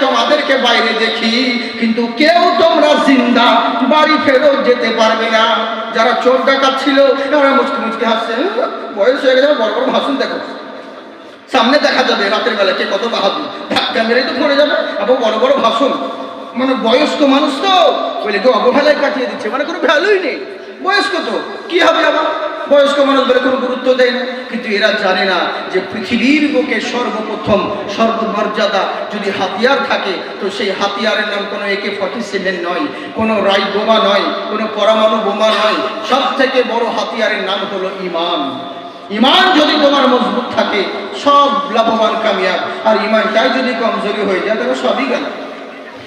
তোমাদেরকে বাইরে দেখি। কিন্তু কেউ তোমরা জিন্দা বাড়ি ফেরত যেতে পারবে না। যারা ওরা মুচকি মুচকি হাসছে। "হ্যাঁ, বয়স হয়ে গেছে বড় বড় দেখো। সামনে দেখা যাবে রাতের বেলা কে কত বাহাদুর। ধাক্কা মেরে তো পড়ে যাবে আবার বড় বড় ভাষণ। মানে বয়স্ক মানুষ তো। বলে অবহেলায় কাটিয়ে দিচ্ছে। মানে কোনো ভ্যালুই নেই। বয়স্ক তো কি হবে আবার? বয়স্ক মানুষ বলে কোনো গুরুত্ব দেয় না। কিন্তু এরা জানে না যে পৃথিবীর বুকে সর্বপ্রথম, সর্বমর্যাদা যদি হাতিয়ার থাকে, তো সেই হাতিয়ারের নাম কোনো একে ফর্টি সেভেন নয়, কোনো রাই বোমা নয়, কোনো পরমাণু বোমা নয়। সব থেকে বড় হাতিয়ারের নাম হলো ইমান। ইমান যদি তোমার মজবুত থাকে, সব লাভবান, কামিয়াব। আর ইমানটাই যদি কমজোরি হয়ে যায়, তাহলে সবই গেল।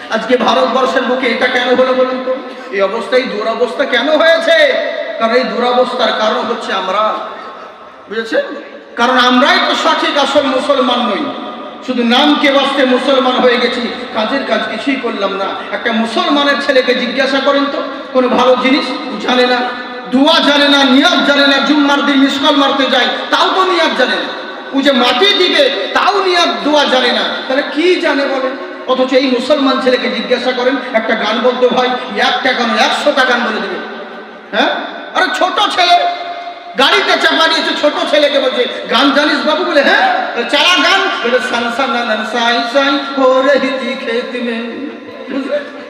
আজকে ভারতবর্ষের বুকে এটা কেন হলো বলুন তো? এই অবস্থায় দুরবস্থা কেন হয়েছে? কারণ এই দুরাবস্থার কারণ হচ্ছে আমরা, বুঝেছেন? কারণ আমরাই তো সঠিক আসল মুসলমান নই। শুধু নামকে বাঁচতে মুসলমান হয়ে গেছি, কাজের কাজ কিছুই করলাম না। একটা মুসলমানের ছেলেকে জিজ্ঞাসা করেন তো, কোনো ভালো জিনিস? জানে না, দুয়া জানে না নিয়াজ জানে না জুম্মার দিন মিসকল মারতে যায়, তাও তো নিয়াজ জানে না। ও যে মাটি দিবে, তাও নিয়াজ দোয়া জানে না। তাহলে কি জানে বলে? অথচ এই মুসলমান ছেলেকে জিজ্ঞাসা করেন, একটা গান বলতে হয় একটা গান একশোটা গান বলে দেবে। হ্যাঁ? আরে ছোট ছেলে, গাড়িতে চাপা দিয়েছে, ছোট ছেলেকে বলছে, গান জানিস বাবু? বলে হ্যাঁ। চালা গান। সাই সাই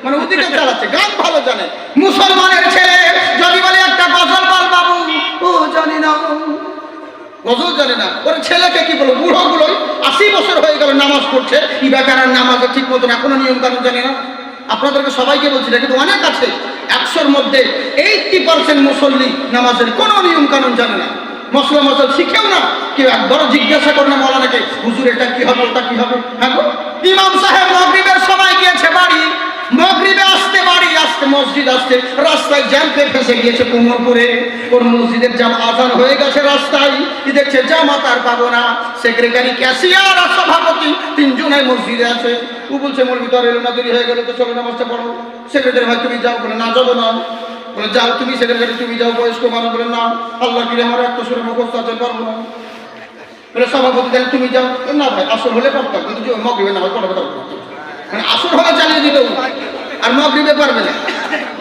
মানে ওদিকে চালাচ্ছে, গান ভালো জানে। মুসলমানের ছেলে যদি বলে, একটা গজল বল বাবু। ও জানি না। গজল জানে না। ওর ছেলেকে কি বলব? বুড়ো গুলোই আশি বছর হয়ে গেল নামাজ পড়ছে। ইবাকার নামাজে ঠিক মতন এখনও নিয়ম কানুন জানে না। আপনাদেরকে সবাইকে বলছি না কিন্তু অনেক আছে। একশোর মধ্যে এইটটি পার্সেন্ট মুসল্লি নামাজের কোনো নিয়ম কানুন জানে না। মশলা মশল শিখেও না। কেউ একবারও জিজ্ঞাসা করে না মৌলানাকে, হুজুর, এটা কি হবে, ওটা কি হবে? হ্যাঁ? ইমাম সাহেব মগরিবের সময় গিয়েছে বাড়ি মগরিবে আসতে বাড়ি আসতে মসজিদ আসতে রাস্তায় জ্যাম্পে ফেসে গিয়েছে কোমরপুরে। ওর মসজিদের জাম আজান হয়ে গেছে রাস্তায়। দেখছে? জামাত আর পাবো না। সেক্রেটারি, ক্যাশিয়ার আর সভাপতি তিনজনাই মসজিদে আছে। ও বলছে মৌলবি তো এলো না, দেরি হয়ে গেল তো চলো নামাজটা পড়ো। সেক্রেটারি ভাই, তুমি যাও। বলে, না, যাব না। বলে, যাও তুমি। সেক্রেটারি, তুমি যাও, বয়স্ক মানুষ। বলে, না, আল্লাহ কিরে, আমার একটা সুরে মুখস্থ আছে পারব না। বলে, সভাপতি, তাহলে তুমি যাও। না ভাই, আসল হলে পারতাম, কিন্তু মগরিবে না হয় পড়াবে। মানে আসর হলে চালিয়ে দিত আর মগরিবে পারবে না।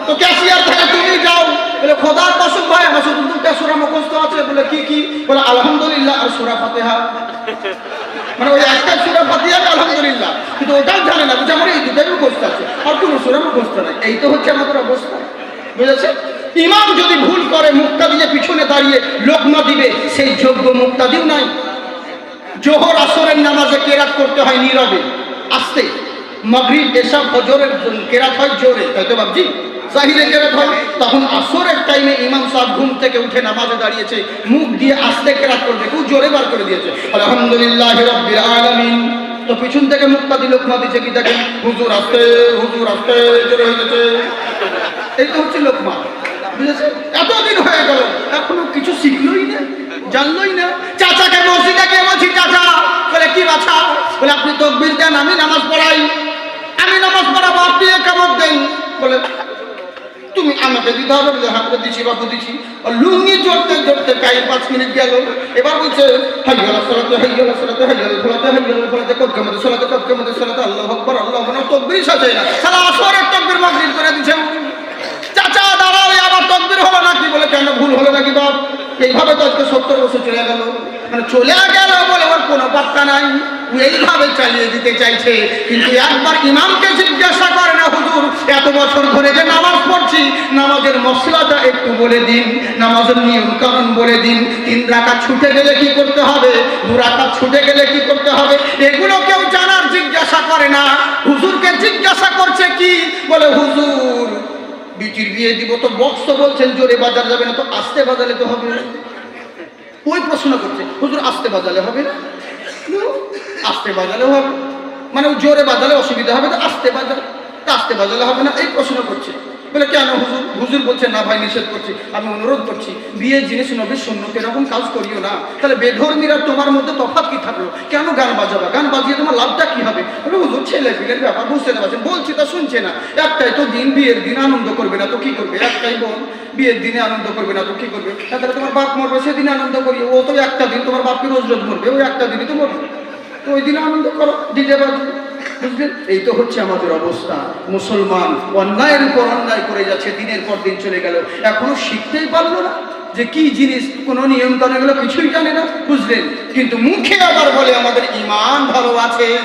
তো ক্যাশিয়ার থাকে তুমি যাও। বলে খোদার কসম ভাই, আমার শুধু দুটা সুরা মুখস্থ আছে? বলে, কি কি? বলে, আলহামদুলিল্লাহ, আর সুরা ফাতেহা। মানে ওই একটা সুরা ফাতিহা আলহামদুলিল্লাহ। কিন্তু ওটাও জানে না, বুঝে আমার এই দুটাই মুখস্থ আছে। আর কোনো সুরা মুখস্থ নাই। এই তো হচ্ছে আমাদের অবস্থা। বুঝেছে? ইমাম যদি ভুল করে মুক্তা দিয়ে পিছনে দাঁড়িয়ে লোকমা দিবে, সেই যোগ্য মুক্তাদিও নাই। জোহর আসরের নামাজে কেরাত করতে হয় নীরবে। আস্তে। মাগরিব এসব ফজরের কেরাত হয় জোরে, তাই তো বাবজি জাহিরে কেরাত হয়। তখন আসরের টাইমে ইমাম সাহেব ঘুম থেকে উঠে নামাজে দাঁড়িয়েছে, মুখ দিয়ে আস্তে কেরাত করবে, খুব জোরে বার করে দিয়েছে। আলহামদুলিল্লাহ রব্বিল আলামিন। তো পিছন থেকে মুক্তা দিল লোকমা দিচ্ছে কি দেখেন? হুজুর আসতে হুজুর আসতে জোরে হয়ে গেছে। এই তো হচ্ছে লোকমা। এতদিন হয়ে গেল, এখনও কিছু শিখলোই না, জানলোই না। চাচাকে মসজিদে কে বলছি চাচা। বলে, কি বাছা? বলে, আপনি তকবির দেন, আমি নামাজ পড়াই। আমি নামাজ পড়াবো আপনি কেমন দেন বলে, তুমি আমাকে দিতে হবে বলে হাতে দিছি বাবু দিছি লুঙ্গি জড়তে জড়তে প্রায় পাঁচ মিনিট গেল। এবার বলছে হাইয়ালা কেমতে সলাতে আল্লাহ আল্লাহ তকবির না সালা আসরের তকবির মাগরিব করে দিছে। চাচা, দাঁড়াও আবার তকবির হলো নাকি? বলে, কেন, ভুল হলো নাকি বাপ? এইভাবে তো আজকে সত্তর বছর চলে গেল। মানে চলে গেল বলে পাত্তা নাই। এইভাবে চালিয়ে দিতে চাইছে। কিন্তু একবার ইমামকে জিজ্ঞাসা করে না, হুজুর, এত বছর ধরে যে নামাজ পড়ছি, নামাজের মশলাটা একটু বলে দিন, নামাজের নিয়ম কানুন বলে দিন। তিন রাখা ছুটে গেলে কি করতে হবে? দু রাখা ছুটে গেলে কি করতে হবে? এগুলো কেউ জানার জিজ্ঞাসা করে না। হুজুরকে জিজ্ঞাসা করছে কি? বলে, হুজুর, বিটির বিয়ে দিব তো বক্স তো বলছেন, জোরে বাজার যাবে না তো আস্তে বাজালে তো হবে না। ওই প্রশ্ন করছে, হুজুর, আস্তে বাজালে হবে না? আস্তে বাজালে হবে। মানে জোরে বাজালে অসুবিধা হবে তো আস্তে বাজালে আস্তে বাজালে হবে না, এই প্রশ্ন করছে। বলে, কেন হুজুর? হুজুর বলছে, না ভাই, নিষেধ করছি। আমি অনুরোধ করছি, বিয়ের জিনিস নবী শূন্যকে এরকম কাজ করিও না। তাহলে বেধর্মীরা তোমার মধ্যে তফাৎ কি থাকল? কেন গান বাজাবা? গান বাজিয়ে তোমার লাভটা কি হবে? বলে, হুজুর, ছেলে পিলের ব্যাপার বুঝতে না পারছেন বলছি তা শুনছে না। একটাই তো দিন বিয়ের দিন আনন্দ করবে না, তো কি করবে? একটাই বোন বিয়ের দিনে আনন্দ করবে না, তো কি করবে? তাহলে তোমার বাপ মরবে, সেদিন আনন্দ করি ও তো একটা দিন তোমার বাপকে রোজ রোজ মরবে ওই একটা দিনই তো মরবে। তো ওই দিনে আনন্দ করো, ডিজে বাজবে এই তো হচ্ছে আমাদের অবস্থা। মুসলমান অন্যায়ের উপর অন্যায় করে যাচ্ছে, দিনের পর দিন চলে গেল। এখনও শিখতেই পারল না যে কি জিনিস, কোনো নিয়ম গেলো কিছুই জানে না, বুঝলেন? কিন্তু মুখে আবার বলে, আমাদের ইমান ভালো আছে।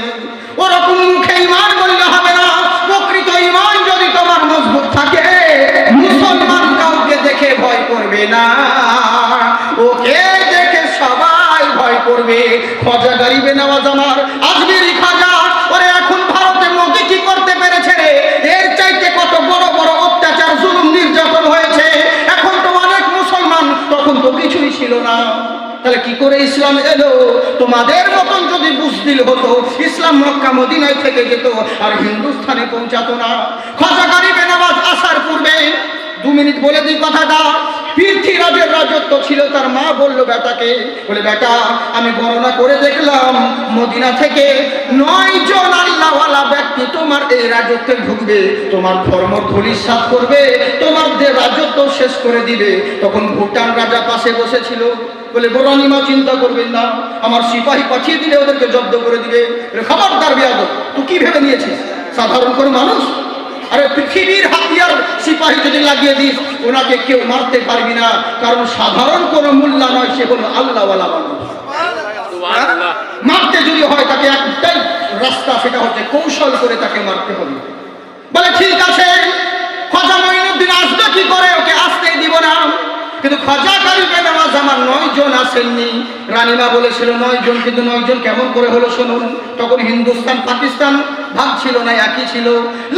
ওরকম মুখে ইমান বললে হবে তাহলে কি করে ইসলাম এলো? তোমাদের মতন যদি বুঝদিল হতো, ইসলাম মক্কা, মদিনায় থেকে যেত আর হিন্দুস্থানে পৌঁছাতো না। খাজা বেনাবাজ আসার পূর্বে দু মিনিট বলে দিই কথাটা। পৃথ্বীরাজের রাজত্ব ছিল, তার মা বলল বেটাকে, বলে, বেটা, আমি গণনা করে দেখলাম, মদিনা থেকে নয় জন তোমার এই রাজত্বে ঢুকবে, তোমার ধর্ম ধলিসাত করবে, তোমার যে রাজত্ব শেষ করে দিবে, তখন ভুটান রাজা পাশে বসেছিল। বলে বরানিমা চিন্তা করবেন না, আমার সিপাহী পাঠিয়ে দিলে ওদেরকে জব্দ করে দিবে। খবরদার বিয়াদ তুই কি ভেবে নিয়েছিস? সাধারণ কোনো মানুষ? আরে, পৃথিবীর হাতিয়ার সিপাহী যদি লাগিয়ে দিস, ওনাকে কেউ মারতে পারবি না, কারণ সাধারণ কোনো মূল্য নয়, সে হলো আল্লাহওয়ালা মানুষ। মারতে যদি হয় তাকে একটাই রাস্তা, সেটা হচ্ছে কৌশল করে তাকে মারতে হবে। বলে, ঠিক আছে, খাজা মঈনুদ্দিন আসবে কি করে? ওকে আসতেই দিব না। কিন্তু খাজা কারিবে নামাজ আমার নয় জন আসেননি। রানীমা বলেছিল নয় জন, কিন্তু নয় জন কেমন করে হলো শুনুন। তখন হিন্দুস্তান, পাকিস্তান ভাগ ছিল না, একই ছিল।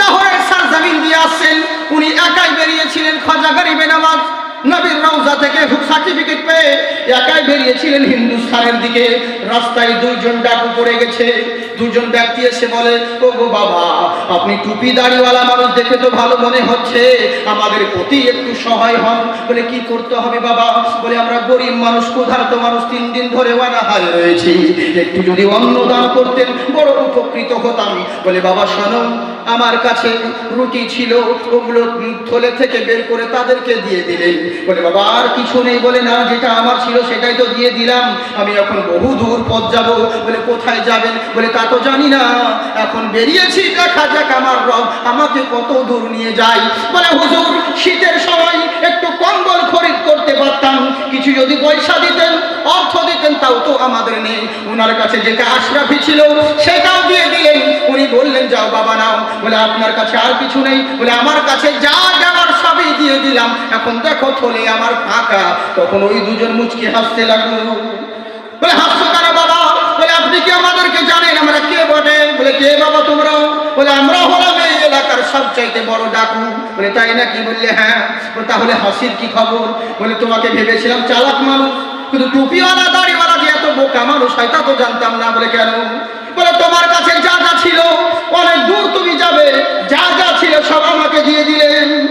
লাহোরের সার জামিন দিয়ে আসছেন। উনি একাই বেরিয়েছিলেন খাজা গরিবে নামাজ নবীর রওজা থেকে সার্টিফিকেট পেয়ে একাই বেরিয়েছিলেন হিন্দুস্তানের দিকে। রাস্তায় দুইজন ডাকু পড়ে গেছে। দুজন ব্যক্তি এসে বলে ও গো বাবা, আপনি টুপি দাড়িওয়ালা মানুষ দেখে তো ভালো মনে হচ্ছে। আমাদের প্রতি একটু সহায় হন। বলে, কি করতে হবে বাবা? বলে, আমরা গরিব মানুষ, ক্ষুধার্ত মানুষ, তিন দিন ধরে অনাহারে রয়েছি। একটু যদি অন্ন দান করতেন, বড় উপকৃত হতাম। বলে, বাবা, শোনো আমার কাছে রুটি ছিল, ওগুলো থলে থেকে বের করে তাদেরকে দিয়ে দিলেন। বলে, বাবা, আর কিছু নেই, বলে, না, যেটা আমার ছিল সেটাই তো দিয়ে দিলাম। আমি এখন বহু দূর পথ যাব। বলে, কোথায় যাবেন? বলে, তা তো জানি না। এখন বেরিয়েছি, দেখা যাক আমার রব আমাকে কত দূর নিয়ে যায়। বলে, হুজুর, শীতের সময় একটু কম্বল খরিদ করতে পারতাম। কিছু যদি পয়সা দিতেন, অর্থ দিতেন, তাও তো আমাদের নেই। ওনার কাছে যেটা আশরাফি ছিল, সেটাও দিয়ে দিলেন। উনি বললেন, যাও বাবা, নাও। বলে, আপনার কাছে আর কিছু নেই। বলে, আমার কাছে যা যাওয়ার সবই দিয়ে দিলাম। এখন দেখো, থলে আমার ফাঁকা। তখন ওই দুজন মুচকি হাসতে লাগল। বলে, হাসছো কেন বাবা? বলে, আপনি কি আমাদেরকে জানেন? আমরা কে বটে? বলে, কে বাবা তোমরাও বলে, আমরা হলাম এলাকার সবচাইতে বড় ডাকু। বলে, তাই নাকি? বললে হ্যাঁ। তাহলে হাসির কি খবর? বলে, তোমাকে ভেবেছিলাম চালাক মানুষ। কিন্তু টুপিওয়ালা, দাড়িওয়ালা যে এত বোকা মানুষ হয়, তা তো জানতাম না। বলে, কেন? বলে, তোমার কাছে যা যা ছিল, অনেক দূর তুমি যাবে। যা যা ছিল, সব আমাকে দিয়ে দিলেন।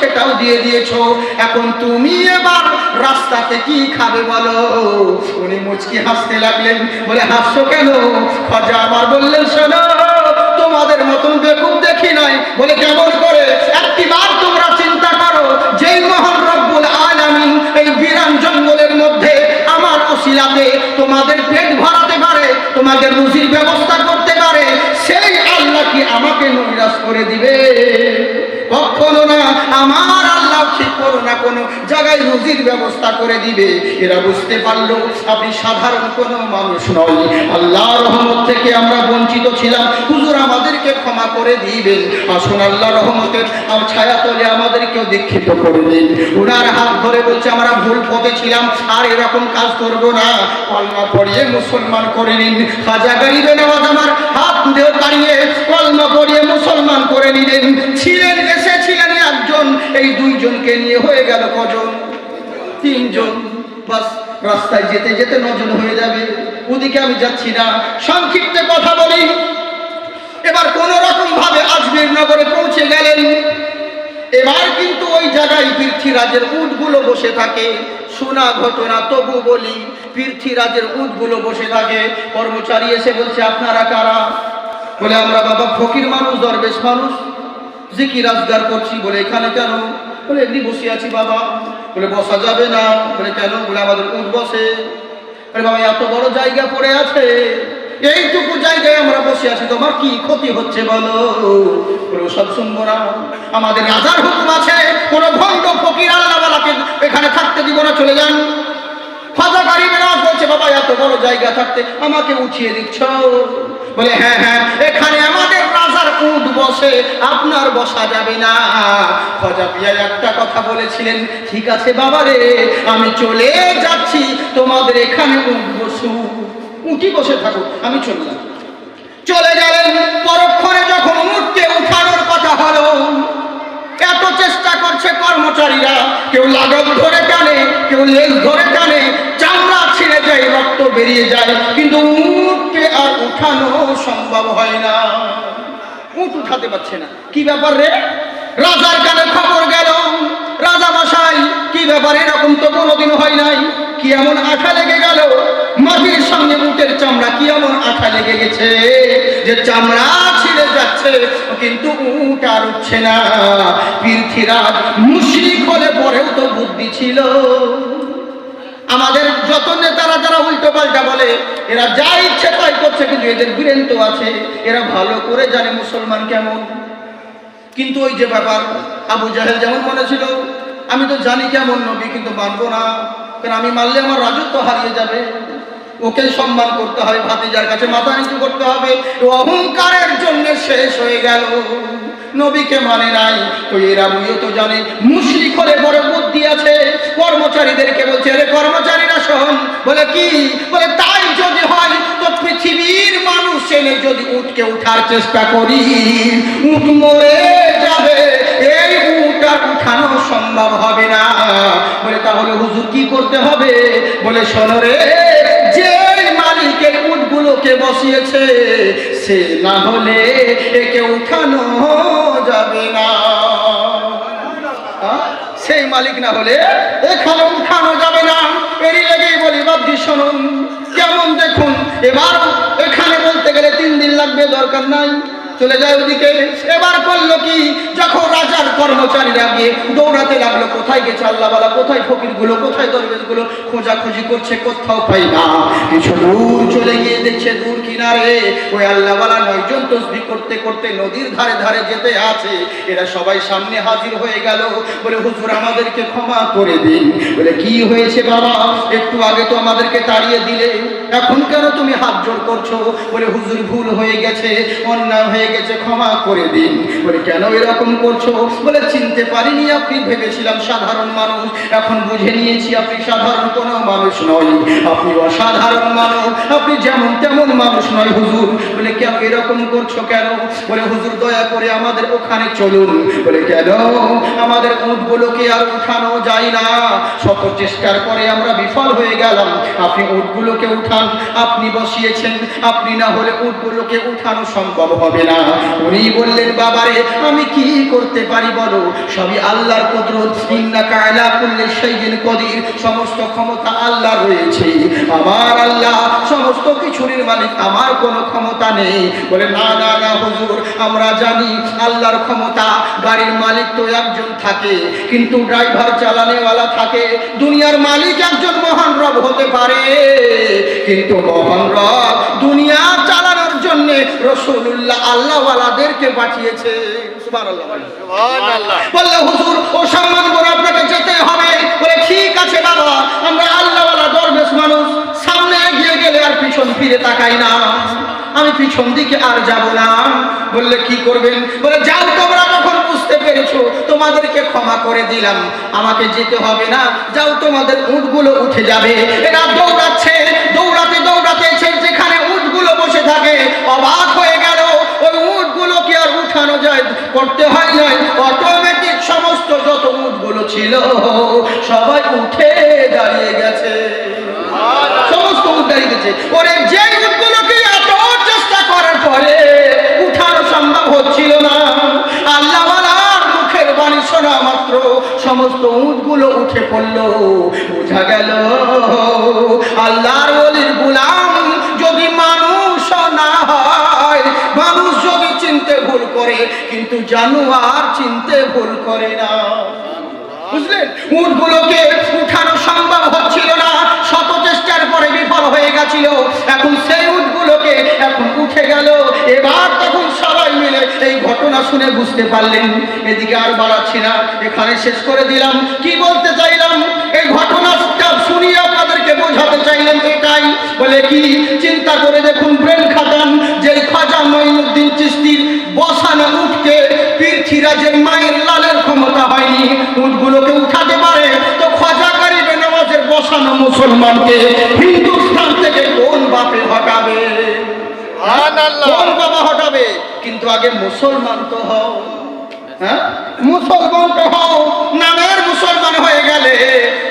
সেটাও দিয়ে দিয়েছ। এখন তুমি এবার রাস্তাতে কি খাবে বলো? উনি মুচকি হাসতে লাগলেন। বলে, হাসছো কেন? খজা আমার বললেন, শোনো, তোমাদের মতন বেকুব রুজির ব্যবস্থা করে দিবে। এরা বুঝতে পারল, আপনি সাধারণ কোনো মানুষ নয়। আল্লাহ রহমত থেকে আমরা বঞ্চিত ছিলাম। হুজুর আমাদেরকে ক্ষমা করে দিবেন। আসুন আল্লাহ রহমতের আর ছায়া তলে আমাদেরকেও দীক্ষিত করে দিন। ওনার হাত ধরে বলছে, আমরা ভুল পথে ছিলাম, আর এরকম কাজ করব না। কলমা পড়িয়ে মুসলমান করে নিন। খাজা গরিবে নেওয়াজ আমার হাত দেহ দাঁড়িয়ে। কলমা পড়িয়ে মুসলমান করে নিলেন। ছিলেন, এসেছিলেন একজন। এই দুইজনকে নিয়ে হয়ে গেল কজন? তিনজন। বাস, রাস্তায় যেতে যেতে নজন হয়ে যাবে। ওদিকে আমি যাচ্ছি না। সংক্ষিপ্ত কথা বলি। এবার কোন রকম ভাবে আজমির নগরে পৌঁছে গেলেন। এবার কিন্তু ওই জায়গায় পৃথ্বীরাজের উটগুলো বসে থাকে। শোনা ঘটনা, তবু বলি, পৃথ্বীরাজের উটগুলো বসে থাকে। কর্মচারী এসে বলছে, আপনারা কারা? বলে, আমরা বাবা ফকির মানুষ, দরবেশ মানুষ। জিকি রাজগার করছি? বলে, এখানে কেন? বলে, এমনি বসে আছি বাবা। বলে, বসা যাবে না। বলে, কেন? বলে, আমাদের উঠ বসে। বলে, বাবা, এত বড় জায়গা পড়ে আছে। এইটুকু জায়গায় আমরা বসে আছি। তোমার কি ক্ষতি হচ্ছে বলো? সব শুনব না। আমাদের রাজার হুকুম আছে। কোন ভণ্ড ফকির আল্লাহওয়ালাকে এখানে থাকতে দিব না। চলে যান। গারিবেরা বলছে বাবা, এত বড় জায়গা থাকতে আমাকে উঠিয়ে দিচ্ছ? বলে হ্যাঁ হ্যাঁ এখানে আমাদের রাজার উঠ বসে, আপনার বসা যাবে না। খাজা পিয়াই একটা কথা বলেছিলেন, ঠিক আছে বাবা রে, আমি চলে যাচ্ছি, তোমাদের এখানে উঠ বসু। উঠি বসে থাকো, আমি চললাম চলে গেলেন, পরক্ষণে যখন উঠতে উঠানোর কথা হলো, এত চেষ্টা করছে কর্মচারীরা, কেউ লাগব ধরে টানে, কেউ লেজ ধরে টানে রক্ত বেরিয়ে যায়, কিন্তু উঠকে আর উঠানো সম্ভব হয় না। উঠ উঠাতে পারছে না। কি ব্যাপার রে? রাজার কানে খবর গেল। রাজা মশাই, কি ব্যাপার? এরকম তো কোনোদিন হয় নাই। কি এমন আঠা লেগে গেল? মাটির সামনে উটের চামড়া কি এমন আঠা লেগে গেছে? যে চামড়া ছিঁড়ে যাচ্ছে, কিন্তু উট আর উঠছে না। পৃথ্বীরাজ মুশরিক হলে পরেও তো বুদ্ধি ছিল। আমাদের যত নেতারা যারা উল্টো পাল্টা বলে, এরা যা ইচ্ছে তাই করছে, কিন্তু এদের বীরেন তো আছে। এরা ভালো করে জানে মুসলমান কেমন। কিন্তু ওই যে ব্যাপার, আবু জাহেল যেমন মনে ছিল, আমি তো জানি কেমন নবী, কিন্তু মানবো না। কারণ আমি মানলে আমার রাজত্ব হারিয়ে যাবে। ওকে সম্মান করতে হবে, ভাতিজার কাছে মাথা নিচু করতে হবে। অহংকারের জন্য শেষ হয়ে গেল। নবীকে মানে নাই। তো এরা বুঝিও তো জানে, মুশরিক হলে বড় বুদ্ধি আছে, কর্মচারীদেরকে বলছে রে কর্মচারীরা শোন। বলে, কি? বলে, তাই যদি হয়, তো পৃথিবীর মানুষ এনে যদি উঠকে উঠার চেষ্টা করি উঠ মরে যাবে। এই উঠ আর উঠানো সম্ভব হবে না। বলে, তাহলে হুজুর কি করতে হবে? বলে, শোনো রে উটগুলোকে বসিয়েছে, সে না হলে একে উঠানো যাবে না? সেই মালিক না হলে এখানে উঠানো যাবে না। এরই লেগেই বলি বাদ্যি শুনুন। কেমন দেখুন? এবার এখানে বলতে গেলে তিন দিন লাগবে, দরকার নাই। চলে যায় ওদিকে। এবার করল কি যখন রাজার কর্মচারীরা গিয়ে দৌড়াতে লাগল, কোথায় গেছে আল্লাহওয়ালা কোথায় ফকিরগুলো, কোথায় দরবেশগুলো? খোঁজাখুঁজি করছে, কোথাও পাই না। কিছু দূর চলে গিয়ে দেখছে দূর কিনারে। ওই আল্লাহওয়ালা নয়জন তসবি করতে করতে নদীর ধারে ধারে যেতে আছে। এরা সবাই সামনে হাজির হয়ে গেল। বলে, হুজুর, আমাদেরকে ক্ষমা করে দিন। বলে, কি হয়েছে বাবা? একটু আগে তো আমাদেরকে তাড়িয়ে দিলে। এখন কেন তুমি হাত জোর করছ? বলে, হুজুর, ভুল হয়ে গেছে, অন্যায় হয়ে গেছে, ক্ষমা করে দিন। বলে, কেন এরকম করছ? বলে, চিনতে পারিনি আপনি, ভেবেছিলাম সাধারণ মানুষ। এখন বুঝে নিয়েছি আপনি সাধারণ কোনো মানুষ নয় আপনি অসাধারণ মানুষ, আপনি যেমন তেমন মানুষ নয়, হুজুর। বলে, কেন এরকম করছ কেন? বলে, হুজুর, দয়া করে আমাদের ওখানে চলুন। বলে, কেন? আমাদের উটগুলোকে আর উঠানো যায় না। শত চেষ্টার পরে আমরা বিফল হয়ে গেলাম। আপনি উটগুলোকে উঠান আপনি বসিয়েছেন, আপনি না হলে উটগুলোকে উঠানো সম্ভব হবে না। উনি বললেন, বাবারে, আমি কি করতে পারি বলো? সবই আল্লাহর কুদরত। আলা কুল্লি শাইইন কদির। সমস্ত ক্ষমতা আল্লাহ রয়েছে। আমার আল্লাহ সমস্ত কিছুর মালিক, আমার কোনো ক্ষমতা নেই। বলে, না না না, হুজুর, আমরা জানি আল্লাহর ক্ষমতা, গাড়ির মালিক তো একজন থাকে, কিন্তু ড্রাইভার, চালানেওয়ালা থাকে। দুনিয়ার মালিক একজন মহান রব হতে পারে। কিন্তু মহান রব দুনিয়া চালানোর জন্য রসুল্লাহ আল্লাহওয়ালাদেরকে পাঠিয়েছে। বললে হুজুর ও সম্মান করে আপনাকে যেতে হবে। বলে ঠিক আছে বাবা আমরা আল্লাহওয়ালা দরবেশ মানুষ সামনে এগিয়ে গেলে আর পিছন ফিরে তাকাই না। আমি পিছন দিকে আর যাব না। বললে কি করবেন? বলে যাও তোমরা যখন বুঝতে পেরেছ তোমাদেরকে ক্ষমা করে দিলাম। আমাকে যেতে হবে না। যাও তোমাদের উটগুলো উঠে যাবে। এরা দৌড়াচ্ছে দৌড়াতে দৌড়াতে এসে যেখানে উটগুলো বসে থাকে অবাক হয়ে গেল ওই উটগুলোকে আর উঠানো যায়, করতে হয় নাই অটোমেটিক সমস্ত যত উটগুলো ছিল, সবাই উঠে দাঁড়িয়ে গেছে। সমস্ত উট দাঁড়িয়ে গেছে। ওরে যে উটগুলোকে এত চেষ্টা করার পরে উঠানো সম্ভব হচ্ছিল না। মাত্র সমস্ত উটগুলো উঠে পড়ল। বোঝা গেল, আল্লাহর ওলির গুলাম যদি মানুষ না হয়, মানুষ যদি চিনতে ভুল করে, কিন্তু জানোয়ার চিনতে ভুল করে না। বুঝলেন? উঠ গুলোকে উঠানো সম্ভব হচ্ছিল না। শত চেষ্টার পরে বিফল হয়ে গেছিল। এখন সেই উঠ গুলোকে এখন উঠে গেল। এবার তখন সবাই মিলে এই ঘটনা শুনে বুঝতে পারলেন। এদিকে আর বাড়াচ্ছি না। এখানে শেষ করে দিলাম। কি বলতে চাইলাম? এই ঘটনা শুনিয়ে আপনাদেরকে বোঝাতে চাইলেন এটাই। বলে কি? চিন্তা করে দেখুন চিস্তির বসানো উঠকে পৃথ্বীরাজের মায়ের লালের ক্ষমতা হয়নি উঠগুলোকে উঠাতে পারে তো খাজা কারিবে নামাজের বসানো মুসলমানকে। হিন্দুস্থান থেকে কোন বাপে হটাবে? কোন বাবা হটাবে? কিন্তু আগে মুসলমান তো হও। হ্যাঁ? মুসলমান তো হও নামের মুসলমান হয়ে গেলে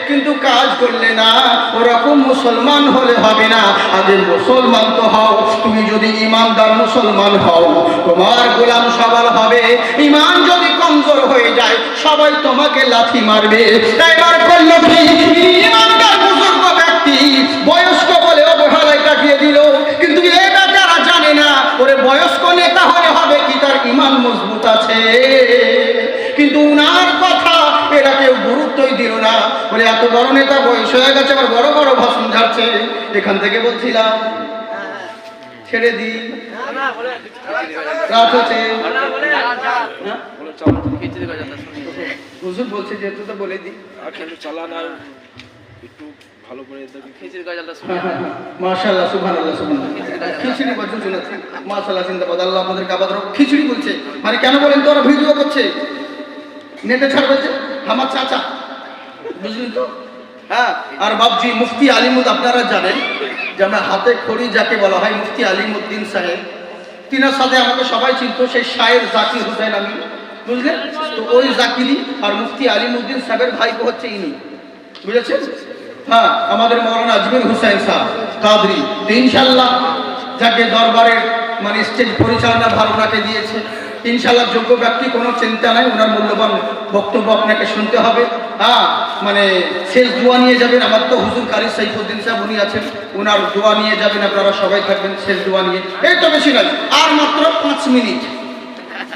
কিন্তু কাজ করলে না, ওরকম মুসলমান হলে হবে না। আগে মুসলমান তো হও, তুমি যদি ইমানদার মুসলমান হও, তোমার গোলাম সবার হবে। ইমান যদি কমজোর হয়ে যায়, সবাই তোমাকে লাথি মারবে। এবার করল কি এত বড় নেতা বয়স হয়ে গেছে, আবার বড় বড় ভাষণ ঝাড়ছে। এখান থেকে বলছিলাম, ছেড়ে দি। রাত হচ্ছে? হুজুর বলছে যেহেতু তো বলে দি। আর একটু চালান আর একটু ভালো করে খিচুড়ি জিন্দাবাদ। আল্লাহ খিচুড়ি বলছে। মানে কেন বলেন তো ওরা ভিডিও করছে? নেটে ছাড়বে আমার চাচা। বুঝলেন তো? হ্যাঁ আর বাবজি মুফতি আলিমুদ, আপনারা জানেন যে আমার হাতে খড়ি যাকে বলা হয় মুফতি আলিমুদ্দিন সাহেব, তিনার সাথে আমাকে সবাই চিনত, সেই শায়ের জাকির হোসেন আমি, বুঝলেন? তো ওই জাকিরি আর মুফতি আলিমুদ্দিন সাহেবের ভাইপো হচ্ছে ইনি, বুঝেছেন? হ্যাঁ আমাদের মৌলানা আজমির হুসাইন সাহেব কাদরি ইনশাল্লাহ যাকে দরবারের মানে স্টেজ পরিচালনা ভার ওনাকে দিয়েছে। ইনশাল্লাহ যোগ্য ব্যক্তি, কোনো চিন্তা নাই, ওনার মূল্যবান বক্তব্য আপনাকে শুনতে হবে। হ্যাঁ মানে শেষ দোয়া নিয়ে যাবেন, আমার তো হুজুর কারি সাইফুদ্দিন সাহেব, উনি আছেন, ওনার দোয়া নিয়ে যাবেন, আপনারা সবাই থাকবেন শেষ দোয়া নিয়ে। এই তো বেশি নয়, আর মাত্র পাঁচ মিনিট।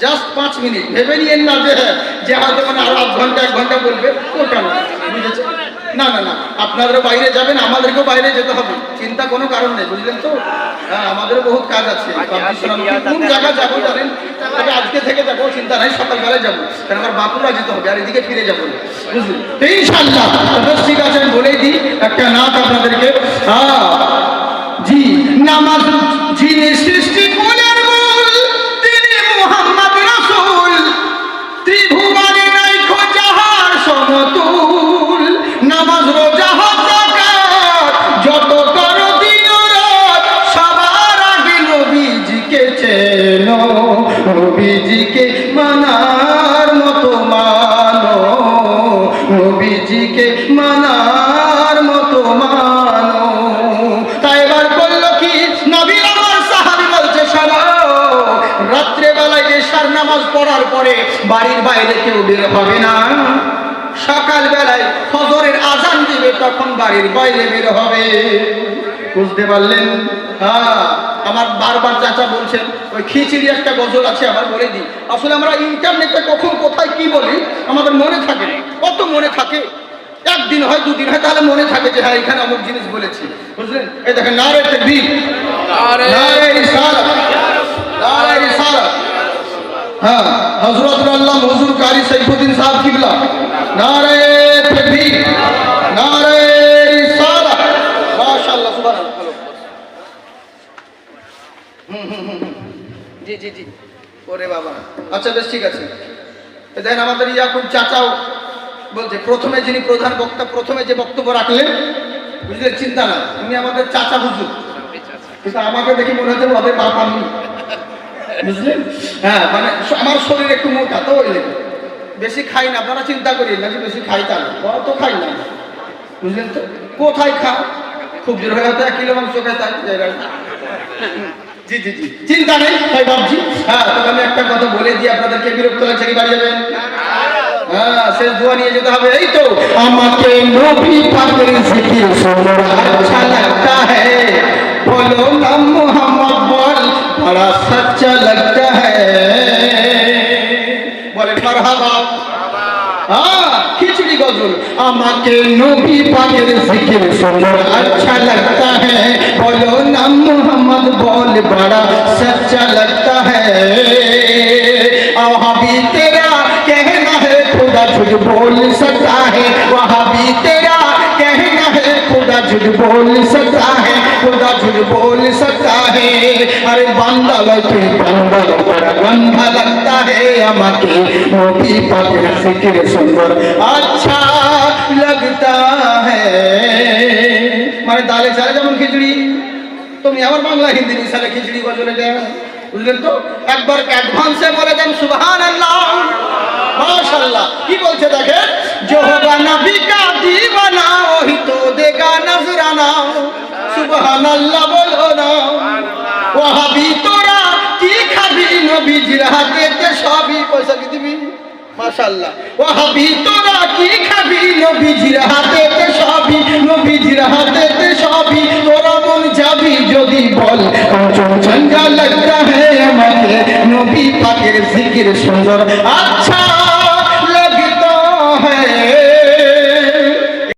জাস্ট পাঁচ মিনিট। ভেবে নিয়েন না যে হ্যাঁ যে হয়তো মানে আরও আধ ঘণ্টা, এক ঘণ্টা বলবে, ওটা না। বুঝেছেন? না না না আপনাদেরও বাইরে যাবেন আমাদেরকেও বাইরে যেতে হবে। চিন্তা কোনো কারণ নেই বুঝলেন তো? হ্যাঁ আমাদেরও বহুত কাজ আছে। কোন জায়গা যাব জানেন? তবে আজকে থেকে যাব চিন্তা নাই সকালবেলায় যাব। কারণ আমার বাঁকুড়া যেতে হবে আর এদিকে ফিরে যাব বুঝলেন? ইনশাল্লাহ ঠিক আছে আমি বলেই দিই একটা নাচ আপনাদেরকে হ্যাঁ জি নামাজ যিনি সৃষ্টি কুলের পরে বাড়ির বাইরে কেউ বের হবে না। সকাল বেলায় ফজরের আজান দিবে তখন বাড়ির বাইরে বের হবে। বুঝতে পারলেন? হ্যাঁ আমার বারবার চাচা বলছেন ওই খিচুড়ি একটা গজল আছে আমার বলে দিই। আসলে আমরা ইন্টারনেটে কখন কোথায় কি বলি আমাদের মনে থাকে কত মনে থাকে? একদিন হয় দুদিন হয় তাহলে মনে থাকে যে হ্যাঁ এখানে অমুক জিনিস বলেছি। বুঝলেন? এই দেখেন নারে তেকবীর। নারে রিসালাত। নারে রিসালাত। হ্যাঁ। হযরত আল্লাহ হুজুর কারি সাইফুদ্দিন সাহেব কিবলা। নারে তেকবীর নারে রিসালাত মাশাআল্লাহ সুবহানাল্লাহ। হুম, হুম, হুম। জি জি জি। ওরে বাবা। আচ্ছা বেশ ঠিক আছে। তো দেখেন আমাদের ইয়াকুব চাচাও বলছে প্রথমে যিনি প্রধান বক্তা প্রথমে যে বক্তব্য রাখলেন বুঝলেন চিন্তা না উনি আমাদের চাচা হুজুর। কিন্তু আমাকে দেখি মনে হচ্ছে ওদের বাপ আমি বুঝলেন? হ্যাঁ মানে আমার শরীর একটু মোটা তো ওই বেশি খাই না, আপনারা চিন্তা করি না যে বেশি খাই তা না। তো খাই না। বুঝলেন তো? কোথায় খা? খুব জোর হয়ে এক কিলো মাংস খাই তাই জি জি জি। চিন্তা নেই হ্যাঁ একটা কথা বলে আপনাদেরকে বিরক্ত যাবেন? হ্যাঁ নিয়ে যেতে হবে। এই তো, আমাকে बड़ा सच्चा लगता है বলেন মারহাবা হ্যাঁ খিচুড়ি গজল আমাকে নবী পাকের জিকির শোনো अच्छा लगता है बोलो ना मोहम्मद बोल बड़ा सच्चा लगता है वहाबी तेरा कहना है खुदा झूठ बोल सकता है वहाबी तेरा कहना है खुदा झूठ बोल सकता है खुदा झूठ बोल सकता है अरे बांदा लगे बांदा बड़ा गंधा लगता है আমাকে নবী পাকের জিকির সুন্দর अच्छा लगता है মানে দালে চালে যেমন খিচুড়ি তুমি আমার বাংলা হিন্দি মিশালে খিচুড়ি বলে দেয় বুঝলেন তো একবার অ্যাডভান্সে বলে দেন সুবহান কি বলছে দেখেন? ওহি তো দেগা নজরানা সুবহানাল্লাহ বলো না ওহাবি তোরা কি খাবি সবই পয়সা কি দিবি? ওহাবি তোরা কি খাবি সবই সবই তোরা মন যাবি যদি বল। লাগতা আমাকে। নবী পাকের জিকির সুন্দর। আচ্ছা।